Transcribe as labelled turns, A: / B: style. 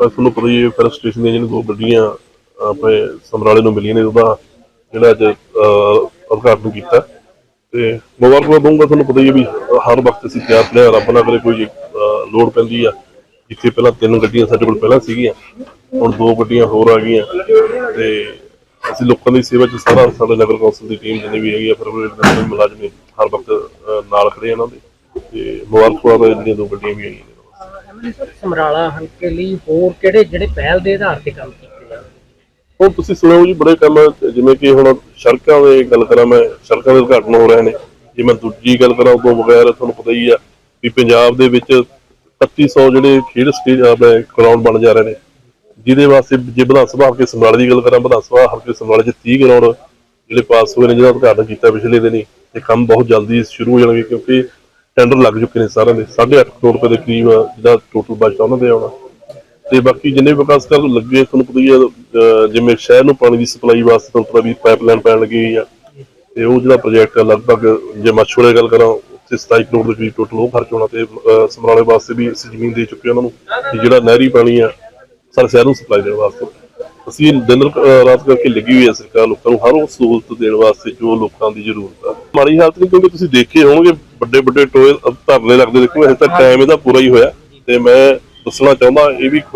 A: ਤਾਂ ਤੁਹਾਨੂੰ ਪਤਾ ਹੀ ਹੈ ਫਿਰ ਸਟੇਸ਼ਨ ਦੀਆਂ ਜਿਹੜੀਆਂ ਦੋ ਗੱਡੀਆਂ ਆਪਣੇ ਸਮਰਾਲੇ ਨੂੰ ਮਿਲੀਆਂ ਨੇ, ਉਹਦਾ ਜਿਹੜਾ ਅੱਜ ਉਦਘਾਟਨ ਕੀਤਾ। ਤੇ ਮੁਬਾਰਕਾਂ ਦਊਂਗਾ, ਤੁਹਾਨੂੰ ਪਤਾ ਹੀ ਹੈ ਵੀ ਹਰ ਵਕਤ ਅਸੀਂ ਤਿਆਰ ਨੇ ਰੱਬ ਨਾ ਕਰੇ ਕੋਈ ਲੋੜ ਪੈਂਦੀ ਆ, ਜਿੱਥੇ ਪਹਿਲਾਂ ਤਿੰਨ ਗੱਡੀਆਂ ਸਾਡੇ ਕੋਲ ਪਹਿਲਾਂ ਸੀਗੀਆਂ, ਹੁਣ ਦੋ ਗੱਡੀਆਂ ਹੋਰ ਆ ਗਈਆਂ। ਤੇ ਅਸੀਂ ਲੋਕਾਂ ਦੀ ਸੇਵਾ 'ਚ ਸਾਰਾ ਸਾਡੇ ਨਗਰ ਕੌਂਸਲ ਦੀ ਟੀਮ ਜਿੰਨੇ ਵੀ ਹੈਗੀ ਆ, ਫਿਰ ਮੁਲਾਜ਼ਮ ਹਰ ਵਕਤ ਨਾਲ ਖੜੇ ਇਹਨਾਂ ਦੇ। ਤੇ ਮੁਬਾਰਕਾਂ ਜਿਹੜੀਆਂ ਦੋ ਗੱਡੀਆਂ ਵੀ ਆਈਆਂ ਨੇ
B: ਸਮਰਾਲਾ ਹਲਕੇ ਲਈ ਹੋਰ ਕਿਹੜੇ, ਜਿਹੜੇ ਪਹਿਲ ਦੇ ਆਧਾਰ ਤੇ ਕੰਮ ਕੀਤੇ ਜਾਣ
A: ਹੁਣ ਤੁਸੀਂ ਸੁਣਿਓ ਜੀ, ਬੜੇ ਕੰਮ, ਜਿਵੇਂ ਕਿ ਹੁਣ ਸੜਕਾਂ ਦੀ ਗੱਲ ਕਰਾਂ ਮੈਂ, ਸੜਕਾਂ ਦੇ ਉਦਘਾਟਨ ਹੋ ਰਹੇ ਨੇ। ਜੇ ਮੈਂ ਦੂਜੀ ਗੱਲ ਕਰਾਂ, ਉਦੋਂ ਬਗੈਰ ਤੁਹਾਨੂੰ ਪਤਾ ਹੀ ਆ ਵੀ ਪੰਜਾਬ ਦੇ ਵਿੱਚ 3100 ਜਿਹੜੇ ਖੇਡ ਸਟੇਜ ਆਪਣੇ ਗਰਾਊਂਡ ਬਣ ਜਾ ਰਹੇ ਨੇ। ਜਿਹਦੇ ਵਾਸਤੇ ਜੇ ਵਿਧਾਨ ਸਭਾ ਹਲਕੇ ਸਮਰਾਲੇ ਦੀ ਗੱਲ ਕਰਾਂ, ਵਿਧਾਨ ਸਭਾ ਹਲਕੇ ਸਮਰਾਲੇ 'ਚ 30 ਗਰਾਊਂਡ ਜਿਹੜੇ ਪਾਸ ਹੋਏ ਨੇ, ਜਿਹਦਾ ਉਦਘਾਟਨ ਕੀਤਾ ਪਿਛਲੇ ਦਿਨੀ ਤੇ ਕੰਮ ਬਹੁਤ ਜਲਦੀ ਸ਼ੁਰੂ ਹੋ ਜਾਣਗੇ ਕਿਉਂਕਿ ਟੈਂਡਰ ਲੱਗ ਚੁੱਕੇ ਨੇ ਸਾਰਿਆਂ ਦੇ। 8.5 ਕਰੋੜ ਰੁਪਏ ਦੇ ਕਰੀਬ ਜਿਹੜਾ ਟੋਟਲ ਬਜਟ ਉਹਨਾਂ ਦੇ ਆਉਣਾ। ਤੇ ਬਾਕੀ ਜਿੰਨੇ ਵਿਕਾਸ ਕਰ ਲੱਗੇ ਤੁਹਾਨੂੰ ਪਤਾ ਹੀ ਹੈ ਜਿਵੇਂ ਸ਼ਹਿਰ ਨੂੰ ਪਾਣੀ ਦੀ ਸਪਲਾਈ ਵਾਸਤੇ ਤੁਹਾਨੂੰ ਪਤਾ ਵੀ ਪਾਈਪਲਾਈਨ ਪੈਣ ਲੱਗੀ ਆ। ਤੇ ਉਹ ਜਿਹੜਾ ਪ੍ਰੋਜੈਕਟ ਆ, ਲਗਭਗ ਜੇ ਮਸ਼ਹੂਰੇ ਗੱਲ ਕਰਾਂ, ਉੱਥੇ 27 ਕਰੋੜ ਦੇ ਕਰੀਬ ਟੋਟਲ ਉਹ ਖਰਚ ਹੋਣਾ ਤੇ ਸਮਰਾਲੇ ਵਾਸਤੇ ਵੀ ਅਸੀਂ ਜ਼ਮੀਨ ਦੇ ਚੁੱਕੇ ਉਹਨਾਂ ਨੂੰ ਜਿਹੜਾ ਨਹਿਰੀ ਪਾਣੀ ਆ, ਸਾਰੇ ਸ਼ਹਿਰ ਨੂੰ ਸਪਲਾਈ ਦੇਣ ਵਾਸਤੇ। ਅਸੀਂ ਦਿਨ ਰਾਤ ਕਰਕੇ ਲੱਗੀ ਹੋਈ ਹੈ ਸਰਕਾਰ ਲੋਕਾਂ ਨੂੰ, ਹਰ ਉਹ ਸਹੂਲਤ ਦੇਣ ਵਾਸਤੇ ਜੋ ਲੋਕਾਂ ਦੀ ਜ਼ਰੂਰਤ ਆ। ਮਾੜੀ ਹਾਲਤ ਨਹੀਂ ਕਿਉਂਕਿ ਤੁਸੀਂ ਦੇਖੇ ਹੋਣਗੇ ਵੱਡੇ ਵੱਡੇ ਟੋਏ ਧਰਨੇ ਲੱਗਦੇ ਦੇਖੋ ਇਹ ਤਾਂ ਟਾਈਮ ਇਹਦਾ ਪੂਰਾ ਹੀ ਹੋਇਆ। ਤੇ ਮੈਂ ਦੱਸਣਾ ਚਾਹੁੰਦਾ ਇਹ ਵੀ